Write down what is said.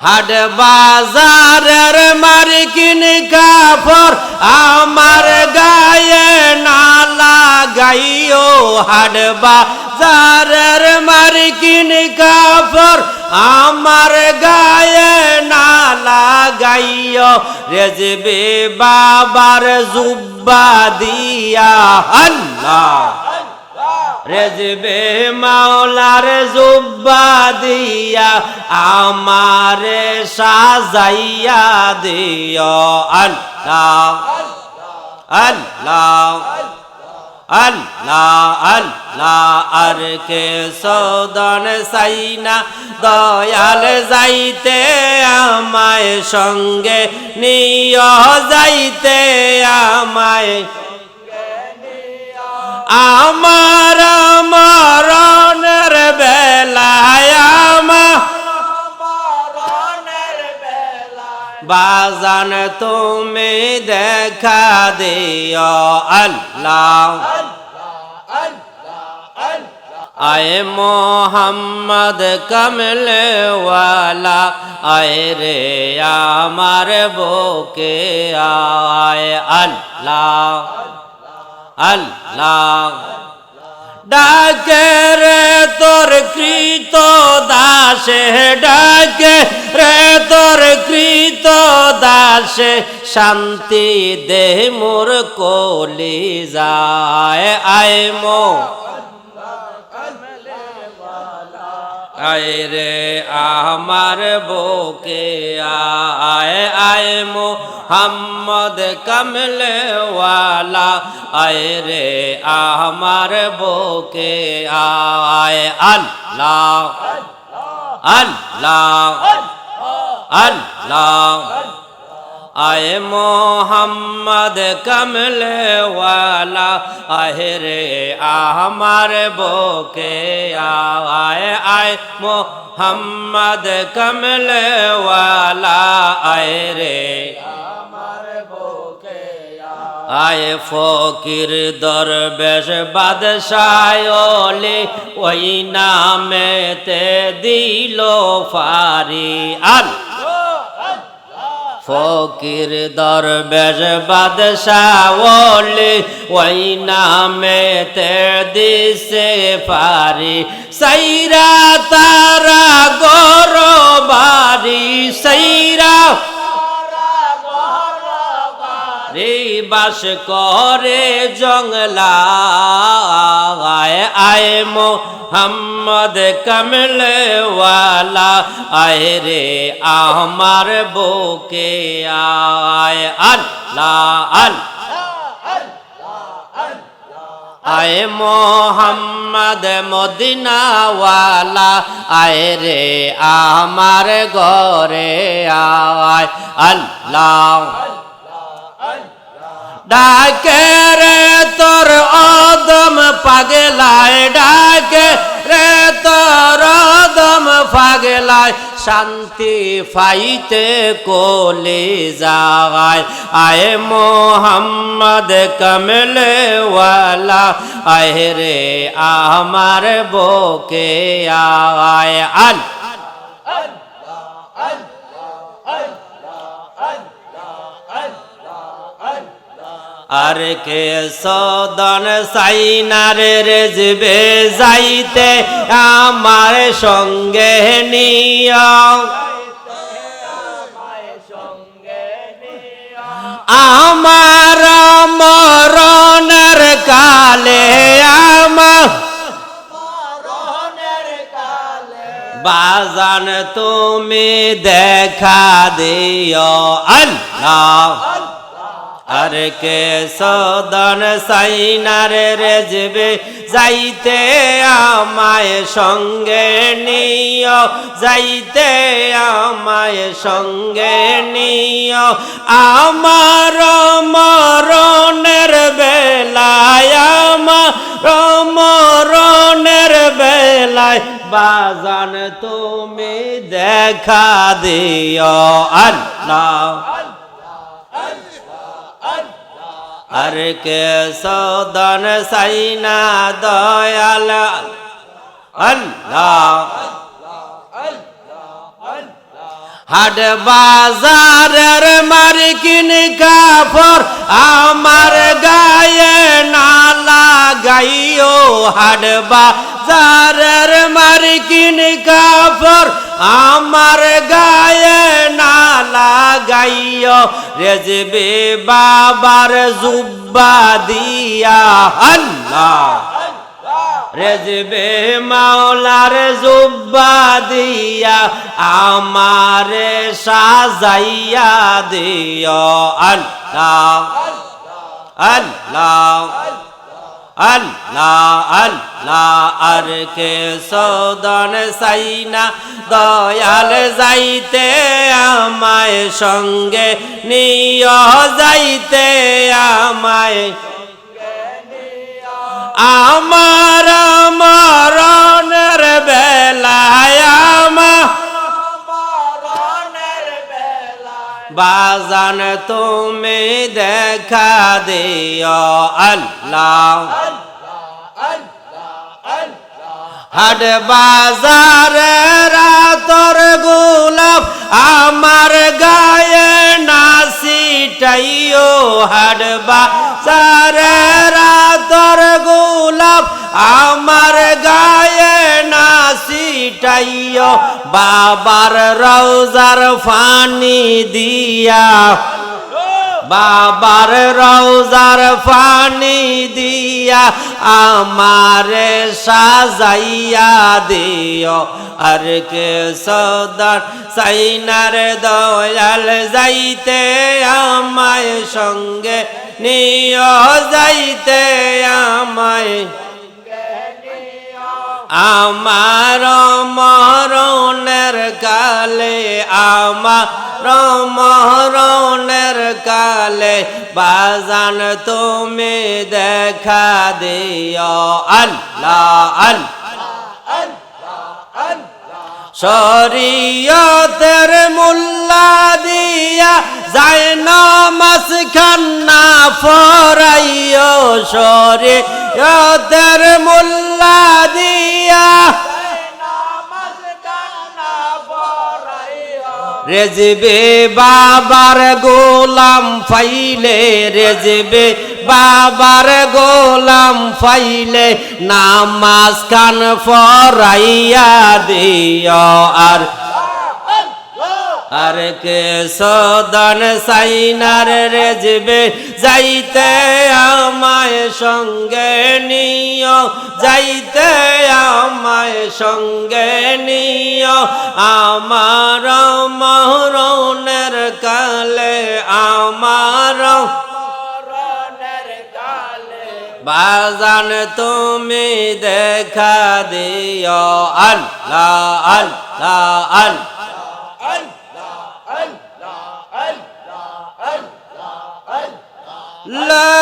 হাট বাজারের মার্কিন কাপড় আমার গায়ে না লাগাইও। হাট বাজারের মার্কিন কাপড় আমার গায়ে না লাগাইও। রেজবে বাবার জুব্বা দিয়া আল্লাহ। রেজবে মাওলার জুব্বা দিয়া, আমারে সাজাইয়া দিও। আল্লাহ আল্লাহ আল্লাহ আল্লাহ, আর কে সদন সাইনা, দয়াল যাইতে আমায় সঙ্গে নিয় যাইতে আমায় আমার মরণের বাজান তুমি দেখা দিও আল্লাহ। আয় মোহাম্মদ কমলে ওয়ালা আয় রে আমার বুকে আয় আল্লাহ। আল্লাহ। ডাকে রে তোর কৃত দাসে ডাকে রে তোর কৃত দাসে, শান্তি দে মোর কলি যায়। আয় মো আয় রে আমার বোকে, আয় আয় মো হাম্মদ কমলে ওয়ালা আয় রে আমার বোকে, আয়, আল্লাহ আল্লাহ আল্লাহ আয় মোহাম্মদ কমলে ওয়ালা আয় রে আমার বুকে আয় আয় মোহাম্মদ কমলে ওয়ালা আয় রে আয়। ফকির দরবেশ বাদশায়লে ওই নামেতে দিল ফারি আল ফকির দরবেশ বাদশাওলে ওই নামেতে দিছে পারি সাইরা তারা গর বাড়ি সাইরা বাস করে জঙ্গলা আয় আয় মোহাম্মদ কমলে ওয়ালা আয় রে আমার বুকে আয়। আল্লাহ। আয় মোহাম্মদ মদিনাওয়ালা, আয় রে আমার ঘরে আয়। আল্লাহ ডাকে রে তোর অদম পাগলায় ডাকে রে তোর অদম পাগলায় শান্তি ফাইতে কোলে যায় আয় মোহাম্মদ কমলে ওয়ালা আয় রে আমার বুকে আয় আল আর কে সদন সাইনার রেজবে যাইতে আমার সঙ্গে নিয়। আমার মরণের কালে আমার বাজান তুমি দেখা দিও। আল্লাহ। আর কে সদন সাইনার রেজবে যাইতে আমায় সঙ্গে নিও, যাইতে আমায় সঙ্গে নিও। আমার মরণের বেলায়, আমার মরণের বেলায় বাজান তুমি দেখা দিও। আল্লাহ। আর কে সদন সাইনা দয়াল আল্লাহ হাট বাজারের মার্কিন কাপড় আমার গায়ে না লাগাইও হাট বাজারের মার্কিন কাপড় আমার গায়ে না লাগাইও রেজবে বাবার জুব্বা দিয়া। আল্লাহ। রেজবে মাওলার জুব্বা দিয়া আমারে সাজাইয়া দিও। আল্লাহ। আল্লাহ। আল্লাহ আল্লাহ, আর কে সদন সাইনা, দয়াল যাইতে আমায় সঙ্গে, নিয় যাইতে আমায় আমার মরণের বাজান তুমি দেখা দিও আল্লাহ। হাট বাজারে রাতর গোলাপ আমার গায়ে নাসিটাইও হাট বাজারে রাতর গোলাপ আমার গায়ে নাসিটাইও বাবার রওজার ফানি দিয়া। বাবার রওজার পানি দিয়া আমারে সাজাইয়া দিও। আর কে সদার সাইনার দয়াল যাইতে আমায় সঙ্গে নিয় যাইতে আমায় আমার মরণের কালে, আমার মরণের কালে বাজান তুমি দেখা দিও। আল্লাহ আল্লাহ, শরীয়তের মুল্লা দিয়া যায় নামাজ খান্না ফরাইও। শরীয়তের মুল্লা দিয়া রেজবে বাবার গোলাম ফাইলে রেজবে বাবার গোলাম ফাইলে নামাজ খান ফরাইয়া দিও আর আর কে সদন সাইনার রেজবে যাইতে আমায় সঙ্গে নিও, যাইতে আমায় সঙ্গে নিও। আমার মরণের কালে, আমার বাজান তুমি দেখা দিও। আল্লাহ আল্লাহ আল্লাহ। love.